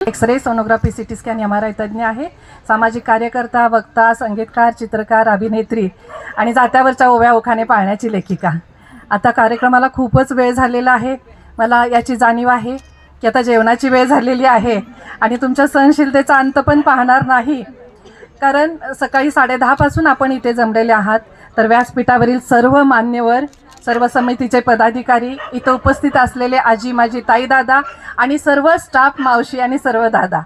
X ray sonography C T scan M R I तज्ज्ञ आहे. सामाजिक कार्यकर्ता वक्ता संगीतकार चित्रकार अभिनेत्री आणि जात्यावरच्या ओव्या ओखाने पाळण्याची लेखिका. आता कार्यक्रमाला खूपच वेळ झालेला आहे. मला याची जाणीव आहे की आता जेवणाची वेळ झालेली आहे आणि तुमच्या सहनशीलतेचा अंत पण पाहणार नाही. कारण सकाळी साडेदहापासून आपण इथे जमलेले आहात तर व्यासपीठावरील सर्व मान्यवर सर्व समितीचे पदाधिकारी इथं उपस्थित असलेले आजी माझी ताई दादा आणि सर्व स्टाफ मावशी आणि सर्व दादा.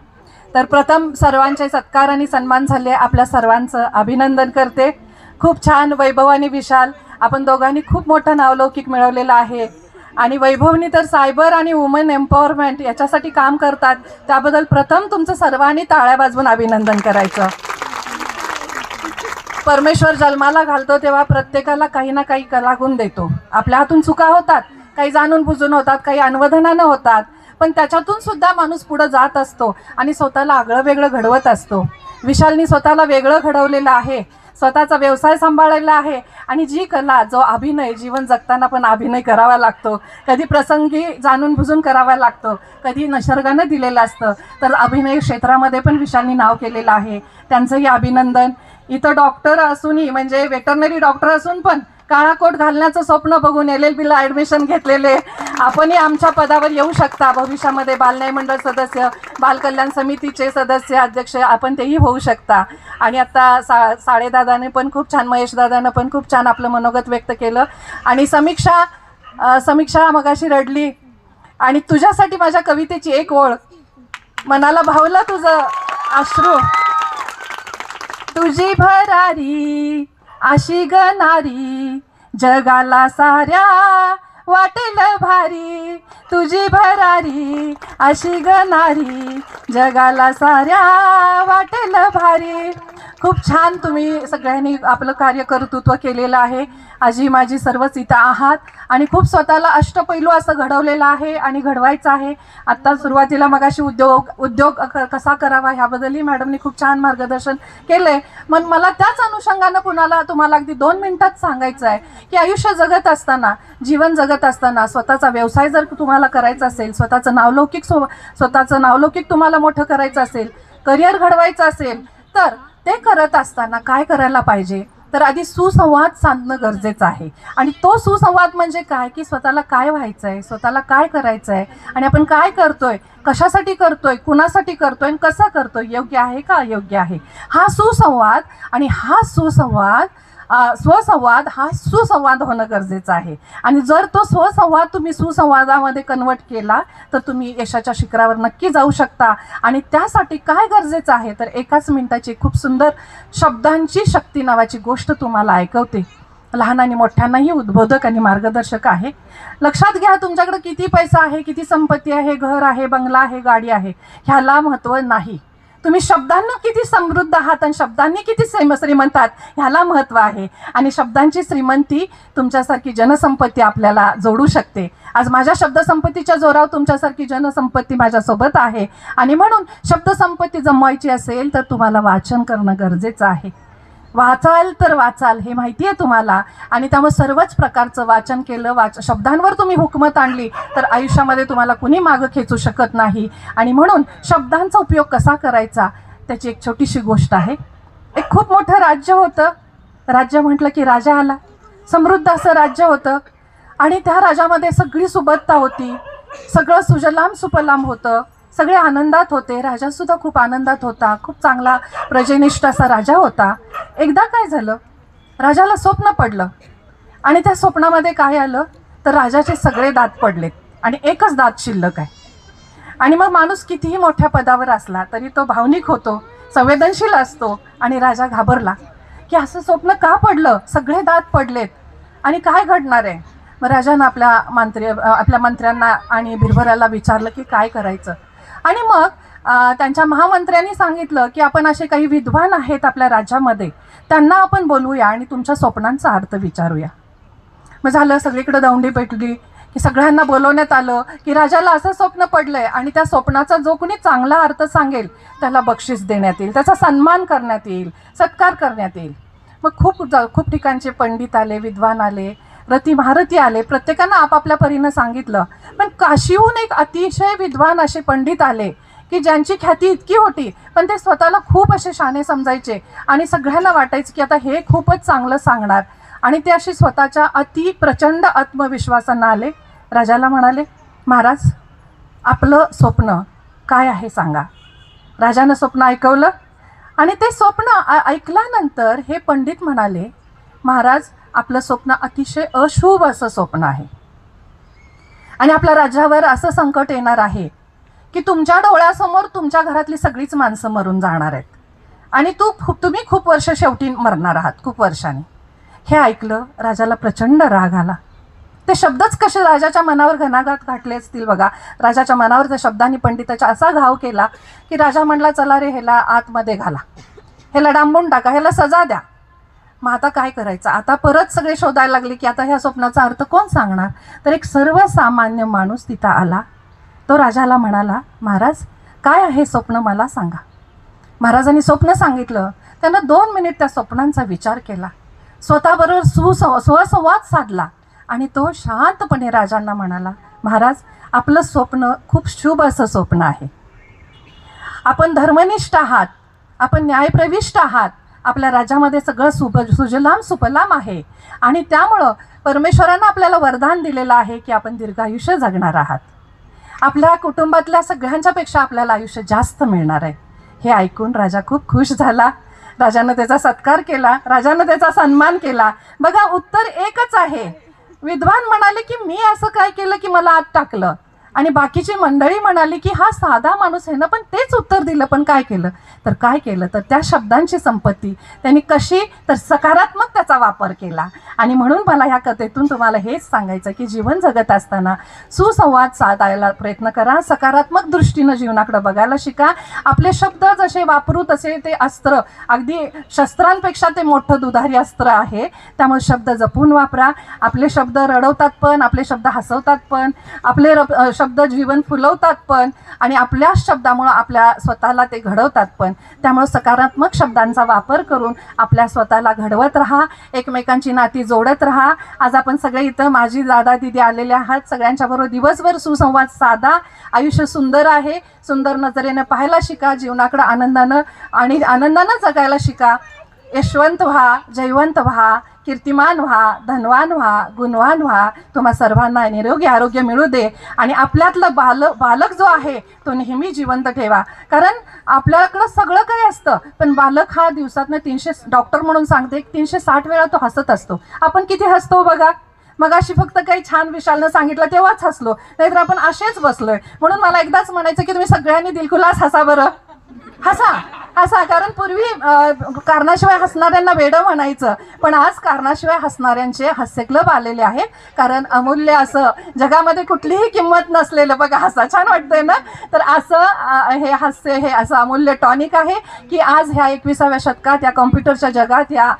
तर प्रथम सर्वांचे सत्कार आणि सन्मान झाले. आपल्या सर्वांचं अभिनंदन करते. खूप छान वैभव आणि विशाल. आपण दोघांनी खूप मोठं नावलौकिक मिळवलेलं आहे. आणि वैभवनी तर सायबर आणि वुमन एम्पॉवरमेंट याच्यासाठी काम करतात. त्याबद्दल प्रथम तुमचं सर्वांनी टाळ्या वाजवून अभिनंदन करायचं. परमेश्वर जन्माला घालतो तेव्हा प्रत्येकाला काही ना काही लागून देतो. आपल्या हातून चुका होतात काही जाणून बुजून होतात काही अनवधनानं होतात पण त्याच्यातून सुद्धा माणूस पुढं जात असतो आणि स्वतःला आगळं वेगळं घडवत असतो. विशालनी स्वतःला वेगळं घडवलेलं आहे स्वतःचा व्यवसाय सांभाळलेला आहे आणि जी कला जो अभिनय जीवन जगताना पण अभिनय करावा लागतो. कधी प्रसंगी जाणून बुजून करावा लागतो कधी नशर्गानं दिलेलं असतं. तर अभिनय क्षेत्रामध्ये पण विशालनी नाव केलेलं आहे. त्यांचंही अभिनंदन. इथं डॉक्टर असूनही म्हणजे वेटरनरी डॉक्टर असून पण काळा कोट घालण्याचं स्वप्न बघून एल एल बीला ॲडमिशन घेतलेले आपणही आमच्या पदावर येऊ शकता. भविष्यामध्ये बालन्याय मंडळ सदस्य बालकल्याण समितीचे सदस्य अध्यक्ष आपण तेही होऊ शकता. आणि आता सा साडेदादाने पण खूप छान महेश दादानं पण खूप छान आपलं मनोगत व्यक्त केलं. आणि समीक्षा समीक्षा मगाशी रडली. आणि तुझ्यासाठी माझ्या कवितेची एक ओळ. मनाला भावलं तुझं अश्रू. तुझी भरारी अशी गणारी जगाला साऱ्या वाटेल भारी. तुझी भरारी अशी गणारी जगाला साऱ्या वाटेल भारी. खूप छान तुम्ही सगळ्यांनी आपलं कार्य कर्तृत्व केलेलं आहे. आजी माझी सर्वच इथं आहात. आणि खूप स्वतःला अष्टपैलू असं घडवलेलं आहे आणि घडवायचं आहे. आत्ता सुरुवातीला मगाशी उद्योग उद्योग क- कसा करावा ह्याबद्दलही मॅडमनी खूप छान मार्गदर्शन केलं आहे मग मला त्याच अनुषंगानं कुणाला तुम्हाला अगदी दोन मिनिटात सांगायचं आहे की आयुष्य जगत असताना जीवन जगत असताना स्वतःचा व्यवसाय जर तुम्हाला करायचा असेल स्वतःचं नावलौकिक स्व स्वतःचं नावलौकिक तुम्हाला मोठं करायचं असेल करिअर घडवायचं असेल तर ते करत असताना काय करायला पाहिजे? तर आधी सुसंवाद साधणं गरजेचं आहे. आणि तो सुसंवाद म्हणजे काय? की स्वतःला काय व्हायचं आहे स्वतःला काय करायचं आहे आणि आपण काय करतोय? कशासाठी करतोय? कुणासाठी करतोय? आणि कसं करतोय? योग्य आहे का? अयोग्य आहे. हा सुसंवाद आणि हा सुसंवाद स्वसंवाद हा सुसंवाद होणं गरजेचं आहे. आणि जर तो स्वसंवाद तुम्ही सुसंवादामध्ये कन्वर्ट केला तर तुम्ही यशाच्या शिखरावर नक्की जाऊ शकता. आणि त्यासाठी काय गरजेचं आहे? तर एकाच मिनिटाची खूप सुंदर शब्दांची शक्ती नावाची गोष्ट तुम्हाला ऐकवते. लहान आणि मोठ्यांनाही उद्बोधक आणि मार्गदर्शक आहे. लक्षात घ्या तुमच्याकडे किती पैसा आहे किती संपत्ती आहे घर आहे बंगला आहे गाडी आहे. ह्याला महत्त्व नाही. तुम्ही शब्दांना किती समृद्ध आहात आणि शब्दांनी किती श्रीम श्रीमंतात ह्याला महत्त्व आहे. आणि शब्दांची श्रीमंती तुमच्यासारखी जनसंपत्ती आपल्याला जोडू शकते. आज माझ्या शब्दसंपत्तीच्या जोरावर तुमच्यासारखी जनसंपत्ती माझ्यासोबत आहे. आणि म्हणून शब्दसंपत्ती जमवायची असेल तर तुम्हाला वाचन करणं गरजेचं आहे. वाचाल तर वाचाल हे माहिती आहे तुम्हाला. आणि त्यामुळे सर्वच प्रकारचं वाचन केलं वाच शब्दांवर तुम्ही हुकमत आणली तर आयुष्यामध्ये तुम्हाला कुणी मागं खेचू शकत नाही. आणि म्हणून शब्दांचा उपयोग कसा करायचा त्याची एक छोटीशी गोष्ट आहे. एक खूप मोठं राज्य होतं. राज्य म्हटलं की राजा आला. समृद्ध असं राज्य होतं. आणि त्या राजामध्ये सगळी सुबत्ता होती. सगळं सुजलाम सुपलाम होतं. सगळे आनंदात होते. राजासुद्धा खूप आनंदात होता. खूप चांगला प्रजेनिष्ठ असा राजा होता. एकदा काय झालं? राजाला स्वप्न पडलं. आणि त्या स्वप्नामध्ये काय आलं? तर राजाचे सगळे दात पडलेत. आणि एकच दात शिल्लक आहे. आणि मग माणूस कितीही मोठ्या पदावर असला तरी तो भावनिक होतो संवेदनशील असतो आणि राजा घाबरला. की असं स्वप्न का पडलं? सगळे दात पडलेत. आणि काय घडणार आहे? मग राजानं आपल्या मंत्री आपल्या मंत्र्यांना आणि भिरभराला विचारलं की काय करायचं? आणि मग त्यांच्या महामंत्र्यांनी सांगितलं की आपण असे काही विद्वान आहेत आपल्या राज्यामध्ये त्यांना आपण बोलूया आणि तुमच्या स्वप्नांचा अर्थ विचारूया. मग झालं सगळीकडे दौंडी पेटली की सगळ्यांना बोलवण्यात आलं की राजाला असं स्वप्न पडलंय आणि त्या स्वप्नाचा जो कोणी चांगला अर्थ सांगेल त्याला बक्षीस देण्यात येईल त्याचा सन्मान करण्यात येईल सत्कार करण्यात येईल. मग खूप ज- खूप ठिकाणचे पंडित आले विद्वान आले प्रति महारथी आले प्रत्येकानं आपापल्या परीनं सांगितलं. पण काशीहून एक अतिशय विद्वान असे पंडित आले की ज्यांची ख्याती इतकी होती पण ते स्वतःला खूप असे शाने समजायचे आणि सगळ्यांना वाटायचं की आता हे खूपच चांगलं सांगणार. आणि ते अशी स्वतःच्या अति प्रचंड आत्मविश्वासानं आले. राजाला म्हणाले महाराज आपलं स्वप्न काय आहे सांगा. राजानं स्वप्न ऐकवलं आणि ते स्वप्न ऐकल्यानंतर हे पंडित म्हणाले महाराज आपलं स्वप्न अतिशय अशुभ असं स्वप्न आहे. आणि आपल्या राज्यावर असं संकट येणार आहे की तुमच्या डोळ्यासमोर तुमच्या घरातली सगळीच माणसं मरून जाणार आहेत. आणि तू खूप तुम्ही खूप वर्ष शेवटी मरणार आहात खूप वर्षांनी. हे ऐकलं राजाला प्रचंड राग आला. ते शब्दच कसे राजाच्या मनावर घनाघात घातले असतील बघा. राजाच्या मनावर त्या शब्दांनी पंडिताचा असा घाव केला की राजा म्हणला चला रे ह्याला आतमध्ये घाला. ह्याला डांबून टाका ह्याला सजा द्या. मग आता काय करायचं? आता परत सगळे शोधायला लागले की आता ह्या स्वप्नाचा अर्थ कोण सांगणार? तर एक सर्वसामान्य माणूस तिथं आला. तो राजाला म्हणाला महाराज काय आहे स्वप्न मला सांगा. महाराजांनी स्वप्न सांगितलं. त्यानं दोन मिनिट त्या स्वप्नांचा विचार केला. स्वतःबरोबर सुसंव स्वसंवाद साधला आणि तो शांतपणे राजांना म्हणाला महाराज आपलं स्वप्न खूप शुभ असं स्वप्न आहे. आपण धर्मनिष्ठ आहात. आपण न्यायप्रविष्ट आहात. आपल्या राज्यामध्ये सगळं सुभ सुजलाम सुपलाम आहे. आणि त्यामुळं परमेश्वरानं आपल्याला वरदान दिलेलं आहे की आपण दीर्घायुष्य जगणार आहात. आपल्या कुटुंबातल्या सगळ्यांच्यापेक्षा आपल्याला आयुष्य जास्त मिळणार आहे. हे ऐकून राजा खूप खुश झाला. राजानं त्याचा सत्कार केला. राजानं त्याचा सन्मान केला. बघा उत्तर एकच आहे. विद्वान म्हणाले की मी असं काय केलं की मला आत टाकलं? आणि बाकीची मंडळी म्हणाली की हा साधा माणूस आहे ना पण तेच उत्तर दिलं पण काय केलं? तर काय केलं? तर त्या शब्दांची संपत्ती. त्यांनी कशी? तर सकारात्मक त्याचा वापर केला. आणि म्हणून मला ह्या कथेतून तुम्हाला हेच सांगायचं की जीवन जगत असताना सुसंवाद साधायला प्रयत्न करा सकारात्मक दृष्टीनं जीवनाकडे बघायला शिका. आपले शब्द जसे वापरू तसे ते अस्त्र अगदी शस्त्रांपेक्षा ते मोठं दुधारी अस्त्र आहे. त्यामुळे शब्द जपून वापरा. आपले शब्द रडवतात पण आपले शब्द हसवतात पण आपले रब- शब्द जीवन फुलवतात पण आणि आपल्याच शब्दामुळं आपल्या स्वतःला ते घडवतात पण. त्यामुळे सकारात्मक शब्दांचा वापर करून आपल्या स्वतःला घडवत राहा. एकमेकांची नाती जोडत राहा. आज आपण सगळे इथं माझी दादा दिदी आलेले आहात. सगळ्यांच्याबरोबर दिवसभर सुसंवाद साधा. आयुष्य सुंदर आहे. सुंदर नजरेनं पाहायला शिका. जीवनाकडं आनंदानं आणि आनंदानं जगायला शिका. यशवंत व्हा जयवंत व्हा. कीर्तिमान व्हा धनवान व्हा गुणवान व्हा. तुम्हा सर्वांना निरोगी आरोग्य मिळू दे. आणि आपल्यातलं बाल बालक जो आहे तो नेहमी जिवंत ठेवा. कारण आपल्याकडं सगळं काही असतं. पण बालक हा दिवसातनं तीनशे डॉक्टर म्हणून सांगते तीनशे साठ वेळा तो हसत असतो. आपण किती हसतो बघा? मग अशी फक्त काही छान विशालनं सांगितलं तेव्हाच हसलो. नाहीतर आपण असेच बसलोय. म्हणून मला एकदाच म्हणायचं की तुम्ही सगळ्यांनी दिलखुलास हसा बरं. हसा. असा कारण पूर्वी कारणाशिवाय हसणाऱ्यांना वेडं म्हणायचं पण आज कारणाशिवाय हसणाऱ्यांचे हास्य क्लब आलेले आहेत. कारण अमूल्य असं जगामध्ये कुठलीही किंमत नसलेलं बघा हसा छान वाटतंय ना? तर असं हे हास्य हे असं अमूल्य टॉनिक आहे की आज ह्या एकविसाव्या शतकात या कॉम्प्युटरच्या जगात या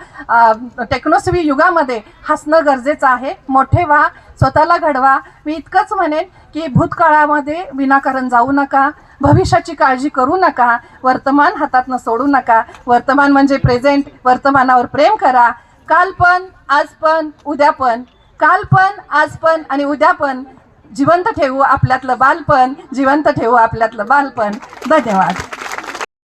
टेक्नोसिवी युगामध्ये हसणं गरजेचं आहे. मोठे व्हा स्वतःला घडवा. मी इतकंच म्हणेन की भूतकाळामध्ये विनाकारण जाऊ नका. भविष्याची काळजी करू नका वर्तमान हातातनं सोडू नका. वर्तमान म्हणजे प्रेझेंट वर्तमानावर प्रेम करा. काल पण आज पण उद्या पण. काल पण आज पण आणि उद्या पण. जिवंत ठेवू आपल्यातलं बालपण जिवंत ठेवू आपल्यातलं बालपण. धन्यवाद.